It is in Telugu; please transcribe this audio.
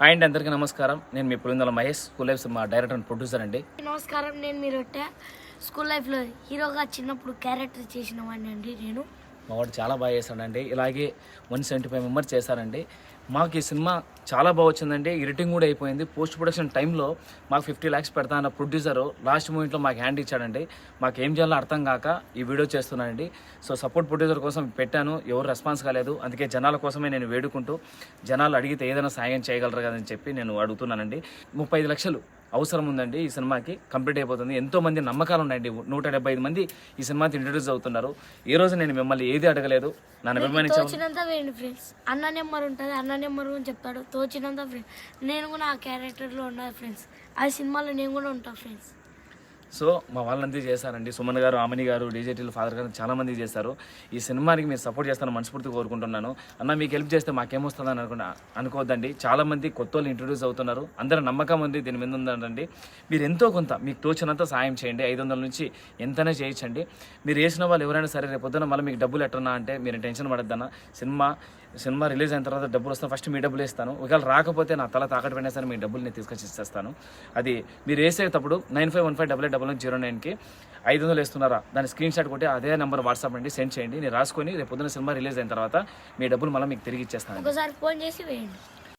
హాయ్ అండి అందరికీ నమస్కారం. నేను మీ పులిందల మహేష్ స్కూల్ లైఫ్ మా డైరెక్టర్ అండ్ ప్రొడ్యూసర్ అండి. నమస్కారం నేను మీరు స్కూల్ లైఫ్లో హీరోగా చిన్నప్పుడు క్యారెక్టర్ చేసిన వాడిని అండి నేను. మా వాడు చాలా బాగా చేశాడండి. ఇలాగే వన్ సెవెంటీ ఫైవ్ మెంబర్స్ చేశారండి. మాకు ఈ సినిమా చాలా బాగా వచ్చిందండి. ఎడిటింగ్ కూడా అయిపోయింది. పోస్ట్ ప్రొడక్షన్ టైంలో మాకు ఫిఫ్టీ ల్యాక్స్ పెడతా అన్న ప్రొడ్యూసర్ లాస్ట్ మూమెంట్లో మాకు హ్యాండ్ ఇచ్చాడండి. మాకు ఏం చేయాలో అర్థం కాక ఈ వీడియో చేస్తున్నానండి సో సపోర్ట్ ప్రొడ్యూసర్ కోసం పెట్టాను. ఎవరు రెస్పాన్స్ కాలేదు. అందుకే జనాల కోసమే నేను వేడుకుంటూ జనాలు అడిగితే ఏదైనా సాయం చేయగలరు కదని చెప్పి నేను అడుగుతున్నానండి. ముప్పై ఐదు లక్షలు అవసరం ఉందండి ఈ సినిమాకి కంప్లీట్ అయిపోతుంది. ఎంతో మంది నమ్మకాలు ఉన్నాయండి. నూట డెబ్బై ఐదు మంది ఈ సినిమాకి ఇంట్రడ్యూస్ అవుతున్నారు. ఈ రోజు నేను మిమ్మల్ని ఏది అడగలేదు నన్ను తోచినంత వేయండి ఫ్రెండ్స్. అన్న నెంబర్ ఉంటుంది అన్న నెంబర్ అని చెప్తాడు. తోచినంత ఫ్రెండ్స్. నేను కూడా ఆ క్యారెక్టర్లో ఉన్నా ఫ్రెండ్స్. ఆ సినిమాలో నేను కూడా ఉంటా ఫ్రెండ్స్. సో మా వాళ్ళంతా చేశారండి. సుమన్ గారు ఆమెని గారు డీజేటీలు ఫాదర్ గారు చాలామంది చేశారు. ఈ సినిమానికి మీరు సపోర్ట్ చేస్తాను మనస్ఫూర్తిగా కోరుకుంటున్నాను. అన్న మీకు హెల్ప్ చేస్తే మాకేమొస్తుందని అనుకున్నా అనుకోవద్దండి. చాలామంది కొత్త వాళ్ళు ఇంట్రొడ్యూస్ అవుతున్నారు. అందరూ నమ్మకం ఉంది దీని మీద ఉందండి మీరు ఎంతో కొంత మీకు తోచినంత సాయం చేయండి. ఐదు వందల నుంచి ఎంతనే చేయించండి మీరు వేసిన వాళ్ళు ఎవరైనా సరే రేపు పొద్దున మళ్ళీ మీకు డబ్బులు ఎట్టనా అంటే మీరు టెన్షన్ పడద్దన్న. సినిమా సినిమా రిలీజ్ అయిన తర్వాత డబ్బులు వస్తాను ఫస్ట్ మీ డబ్బులు ఇస్తాను ఒకవేళ రాకపోతే నా తల తాకట్టు పెట్టినా సరే మీ డబ్బులు నేను తీసుకొచ్చి ఇచ్చేస్తాను. అది మీరు వేసేటప్పుడు nine five one five double eight double zero నైన్కి ఐదు వందలు వేస్తున్నారా? దాని స్క్రీన్ షాట్ కొట్టి అదే నెంబర్ వాట్సాప్ అండి సెండ్ చేయండి. నేను రాసుకొని రేపు పొద్దున సినిమా రిలీజ్ అయిన తర్వాత మీ డబ్బులు మళ్ళీ మీకు తిరిగి ఇచ్చేస్తాను ఒకసారి ఫోన్ చేసి వేయండి.